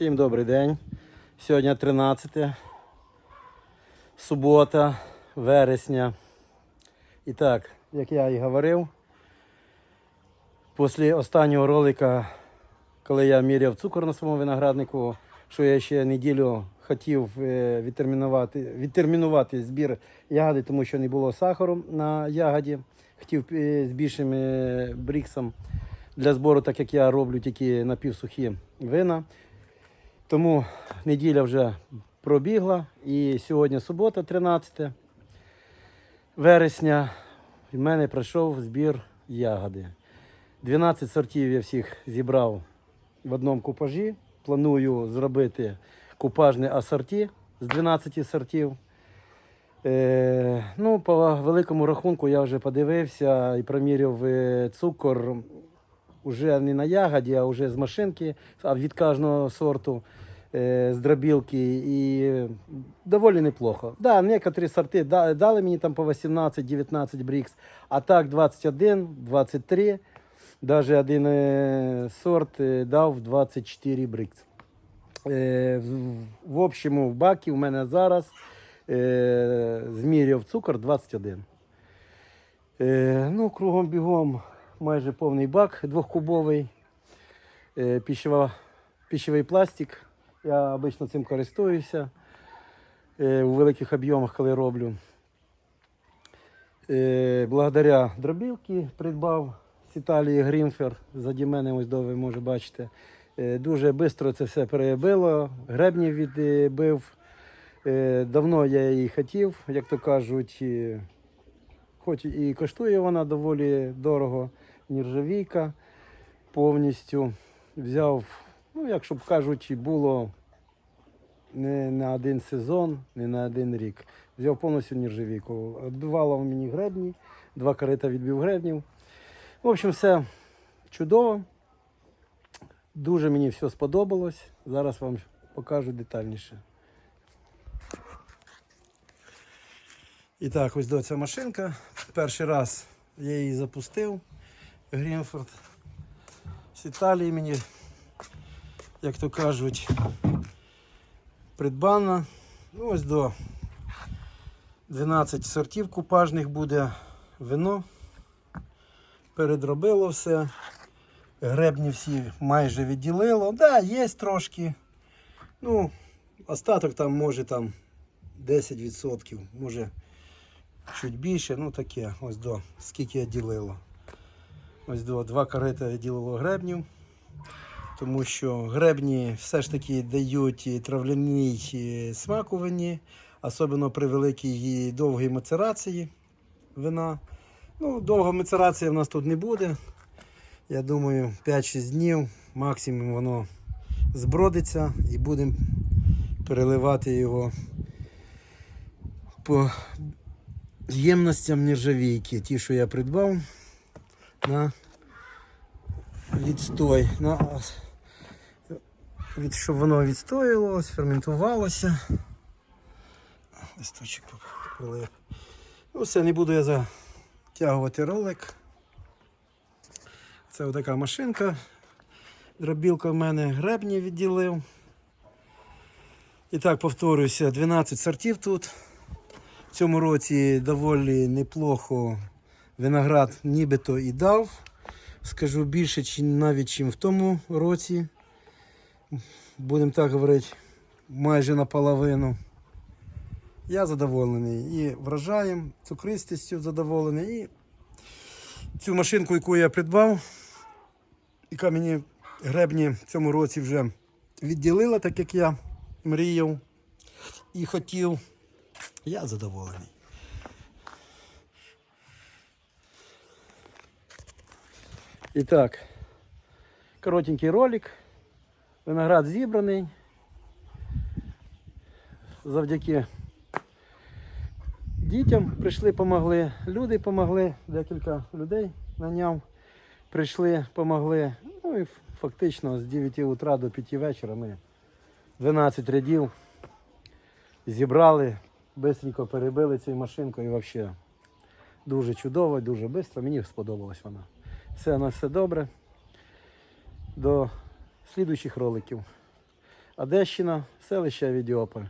Всім добрий день. Сьогодні 13 субота, вересня. І так, як я і говорив, після останнього ролика, коли я міряв цукор на своєму винограднику, що я ще неділю хотів е, відтермінувати, відтермінувати збір ягоди, тому що не було сахару на ягоді. Хотів е, з більшим е, бріксом для збору, так як я роблю тільки напівсухі вина. Тому неділя вже пробігла і сьогодні субота, 13 вересня. В мене пройшов збір ягоди. 12 сортів я всіх зібрав в одному купажі. Планую зробити купажне асорті з 12 сортів. Е, ну, по великому рахунку я вже подивився і проміряв е, цукор вже не на ягоді, а вже з машинки, а від кожного сорту з дробілки. І доволі неплохо. Да, некоторі сорти дали мені там по 18-19 брікс, а так 21, 23. Даже один е, сорт е, дав 24 брикс. Е, в, общому в бакі у мене зараз зміряв цукор 21. Е, ну, кругом бігом майже повний бак двохкубовий. Е, пищева, пластик. Я обично цим користуюся е, у великих об'ємах, коли роблю. Е, благодаря дробілки придбав з Італії Грімфер. Заді мене ось до ви може бачите. Дуже швидко це все перебило, гребні відбив. Давно я її хотів, як то кажуть. Хоч і коштує вона доволі дорого, нержавійка повністю. Взяв, ну, як щоб кажуть, було не на один сезон, не на один рік. Взяв повністю нержавійку. Відбивало в мені гребні, два карита відбив гребнів. В общем, все чудово. Дуже мені все сподобалось. Зараз вам покажу детальніше. І так, ось до ця машинка. Перший раз я її запустив. Грінфорд. З Італії мені, як то кажуть, придбана. Ну, ось до 12 сортів купажних буде вино. Передробило все. Гребні всі майже відділило. Да, є трошки. Ну, остаток там може там 10%, може чуть більше, ну таке, ось до скільки я ділило. Ось до два карета я ділило гребнів. Тому що гребні все ж таки дають травляній вині, особливо при великій і довгій мацерації вина. Ну, довга мацерація в нас тут не буде. Я думаю, 5-6 днів максимум воно збродиться і будемо переливати його по ємностям нержавійки, ті, що я придбав на відстой, на, від, щоб воно відстоювалось, ферментувалося. Листочок прилип. Ну все, не буду я затягувати ролик. Це отака машинка. Дробілка в мене гребні відділив. І так повторююся, 12 сортів тут. В цьому році доволі неплохо виноград нібито і дав. Скажу більше, чи навіть чим в тому році. Будемо так говорити, майже наполовину. Я задоволений і врожаєм, цукристістю задоволений. І цю машинку, яку я придбав, яка мені гребні в цьому році вже відділила, так як я мріяв і хотів. Я задоволений. І так, коротенький ролик. Виноград зібраний. Завдяки дітям прийшли, помогли. Люди помогли, декілька людей наняв. Прийшли, помогли. Ну і фактично з 9 утра до 5 вечора ми 12 рядів зібрали, швидко перебили цією машинкою взагалі дуже чудово, дуже швидко. Мені сподобалась вона. Все на все добре. До слідуючих роликів. Одещина, селище Відіополь.